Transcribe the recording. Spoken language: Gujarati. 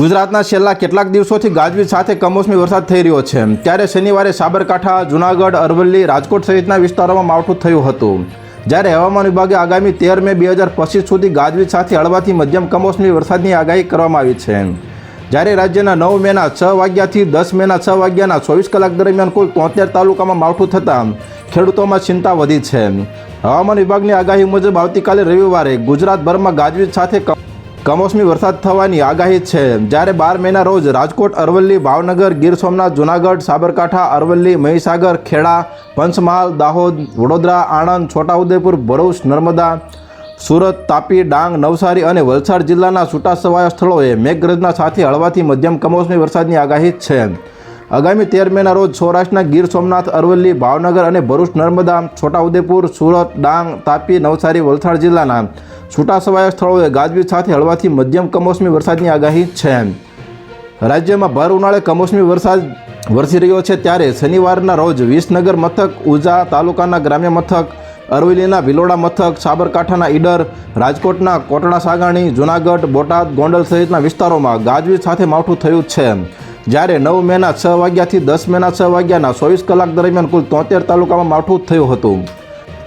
ગુજરાતના છેલ્લા કેટલાક દિવસોથી ગાજવીજ સાથે કમોસમી વરસાદ થઈ રહ્યો છે. ત્યારે શનિવારે સાબરકાંઠા, જૂનાગઢ, અરવલ્લી, રાજકોટ સહિતના વિસ્તારોમાં માવઠું થયું હતું. જ્યારે હવામાન વિભાગે આગામી તેર મે બે હજાર પચીસ સુધી ગાજવીજ સાથે હળવાથી મધ્યમ કમોસમી વરસાદની આગાહી કરવામાં આવી છે. જ્યારે રાજ્યના નવ મેના છ વાગ્યાથી દસ મેના છ વાગ્યાના ચોવીસ કલાક દરમિયાન કુલ તોતેર તાલુકામાં માવઠું થતાં ખેડૂતોમાં ચિંતા વધી છે. હવામાન વિભાગની આગાહી મુજબ આવતીકાલે રવિવારે ગુજરાતભરમાં ગાજવીજ સાથે કમોસમી વરસાદ થવાની આગાહી છે. જ્યારે બાર મેના રોજ રાજકોટ, અરવલ્લી, ભાવનગર, ગીર સોમનાથ, જૂનાગઢ, સાબરકાંઠા, અરવલ્લી, મહીસાગર, ખેડા, પંચમહાલ, દાહોદ, વડોદરા, આણંદ, છોટાઉદેપુર, ભરૂચ, નર્મદા, સુરત, તાપી, ડાંગ, નવસારી અને વલસાડ જિલ્લાના છૂટાછવાયા સ્થળોએ મેઘગર્જના સાથે હળવાથી મધ્યમ કમોસમી વરસાદની આગાહી છે. આગામી તેર મેના રોજ સૌરાષ્ટ્રના ગીર સોમનાથ, અરવલ્લી, ભાવનગર અને ભરૂચ, નર્મદા, છોટાઉદેપુર, સુરત, ડાંગ, તાપી, નવસારી, વલસાડ જિલ્લાના છૂટાછવાયા સ્થળોએ ગાજવીજ સાથે હળવાથી મધ્યમ કમોસમી વરસાદની આગાહી છે રાજ્યમાં ભર ઉનાળે કમોસમી વરસાદ વરસી રહ્યો છે ત્યારે શનિવારના રોજ વિસનગર મથક, ઉજા તાલુકાના ગ્રામ્ય મથક, અરવલ્લીના ભિલોડા મથક, સાબરકાંઠાના ઈડર, રાજકોટના કોટડા સાગાણી જૂનાગઢ, બોટાદ, ગોંડલ સહિતના વિસ્તારોમાં ગાજવીજ સાથે માવઠું થયું છે જ્યારે નવ મેના છ વાગ્યાથી દસ મેના છ વાગ્યાના ચોવીસ કલાક દરમિયાન કુલ તોતેર તાલુકામાં માવઠું થયું હતું.